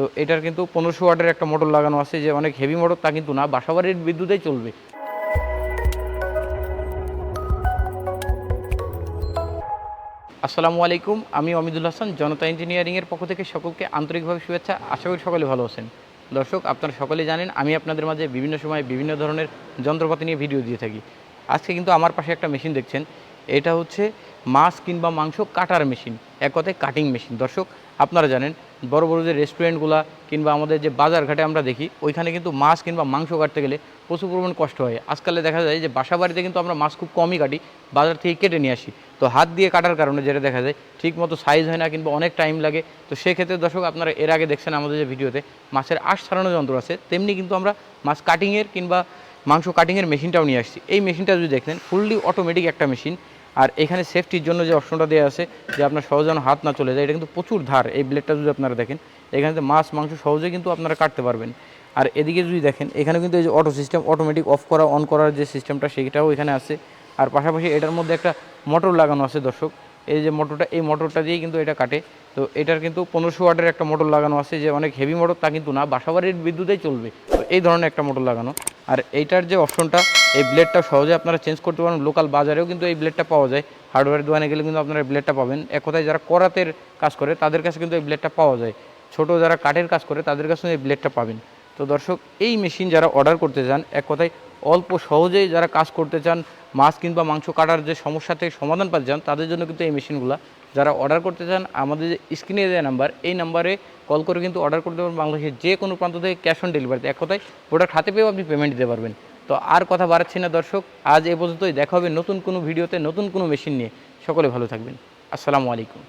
তো এটার কিন্তু পনেরোশো ওয়াটের একটা মোটর লাগানো আছে, যে অনেক হেভি মোটর তা কিন্তু না, বাসাবাড়ির বিদ্যুতেই চলবে। আসসালামু আলাইকুম, আমি অমিদুল হাসান, জনতা ইঞ্জিনিয়ারিংয়ের পক্ষ থেকে সকলকে আন্তরিকভাবে শুভেচ্ছা, আশা করি সকলে ভালো আছেন। দর্শক, আপনারা সকলে জানেন, আমি আপনাদের মাঝে বিভিন্ন সময় বিভিন্ন ধরনের যন্ত্রপাতি নিয়ে ভিডিও দিয়ে থাকি। আজকে কিন্তু আমার পাশে একটা মেশিন দেখছেন, এটা হচ্ছে মাছ কিংবা মাংস কাটার মেশিন এক কথায় কাটিং মেশিন দর্শক, আপনারা জানেন, বড় বড় যে রেস্টুরেন্টগুলো কিংবা আমাদের যে বাজার ঘাটে আমরা দেখি, ওইখানে কিন্তু মাছ কিংবা মাংস কাটতে গেলে প্রচুর পরিমাণ কষ্ট হয়। আজকালে দেখা যায় যে বাসা বাড়িতে কিন্তু আমরা মাছ খুব কমই কাটি, বাজার থেকে কেটে নিয়ে আসি। তো হাত দিয়ে কাটার কারণে যেটা দেখা যায়, ঠিক মতো সাইজ হয় না কিংবা অনেক টাইম লাগে। তো সেক্ষেত্রে দর্শক, আপনারা এর আগে দেখছেন আমাদের যে ভিডিওতে, মাছের আশ ছাড়ানো যন্ত্র আছে। তেমনি কিন্তু আমরা মাছ কাটিংয়ের কিংবা মাংস কাটিংয়ের মেশিনটাও নিয়ে আসছি। এই মেশিনটা যদি দেখেন ফুললি অটোমেটিক একটা মেশিন আর এখানে সেফটির জন্য যে অপশনটা দেওয়া আছে, যে আপনার সহজে হাত না চলে যায়, এটা কিন্তু প্রচুর ধার। এই ব্লেডটা যদি আপনারা দেখেন এখানে মাছ, মাংস সহজে কিন্তু আপনারা কাটতে পারবেন। আর এদিকে যদি দেখেন এখানে কিন্তু এই যে অটো সিস্টেম অটোমেটিক অফ করা অন করার যে সিস্টেমটা সেইটাও এখানে আছে। আর পাশাপাশি এটার মধ্যে একটা মোটর লাগানো আছে দর্শক। এই যে মোটরটা, এই মোটরটা দিয়েই কিন্তু এটা কাটে। তো এটার কিন্তু পনেরোশো ওয়াটের একটা মোটর লাগানো আছে, যে অনেক হেভি মোটর তা কিন্তু না, বাসাবাড়ির বিদ্যুতেই চলবে। তো এই ধরনের একটা মোটর লাগানো। আর এইটার যে অপশনটা এই ব্লেডটা সহজে আপনারা চেঞ্জ করতে পারেন লোকাল বাজারেও কিন্তু এই ব্লেডটা পাওয়া যায়। হার্ডওয়্যার দোকানে গেলে কিন্তু আপনারা ব্লেডটা পাবেন। এক কথায় যারা করাতের কাজ করে, তাদের কাছে কিন্তু এই ব্লেডটা পাওয়া যায়। ছোট যারা কাঠের কাজ করে, তাদের কাছে এই ব্লেডটা পাবেন। তো দর্শক, এই মেশিন যারা অর্ডার করতে চান এক কথায় অল্প সহজেই যারা কাজ করতে চান, মাছ কিংবা মাংস কাটার যে সমস্যা থেকে সমাধান পাতে চান, তাদের জন্য কিন্তু এই মেশিনগুলো। যারা অর্ডার করতে চান, আমাদের যে স্ক্রিনে দেওয়া নাম্বার এই নাম্বারে কল করে কিন্তু অর্ডার করতে পারবেন বাংলাদেশের যে কোনো প্রান্ত থেকে ক্যাশ অন ডেলিভারিতে এক কথায় প্রোডাক্ট হাতে পেয়েও আপনি পেমেন্ট দিতে পারবেন। তো আর কথা বাড়াচ্ছি না দর্শক, আজ এ পর্যন্তই। দেখা হবে নতুন কোনো ভিডিওতে নতুন কোনো মেশিন নিয়ে। সকলে ভালো থাকবেন। আসসালামু আলাইকুম।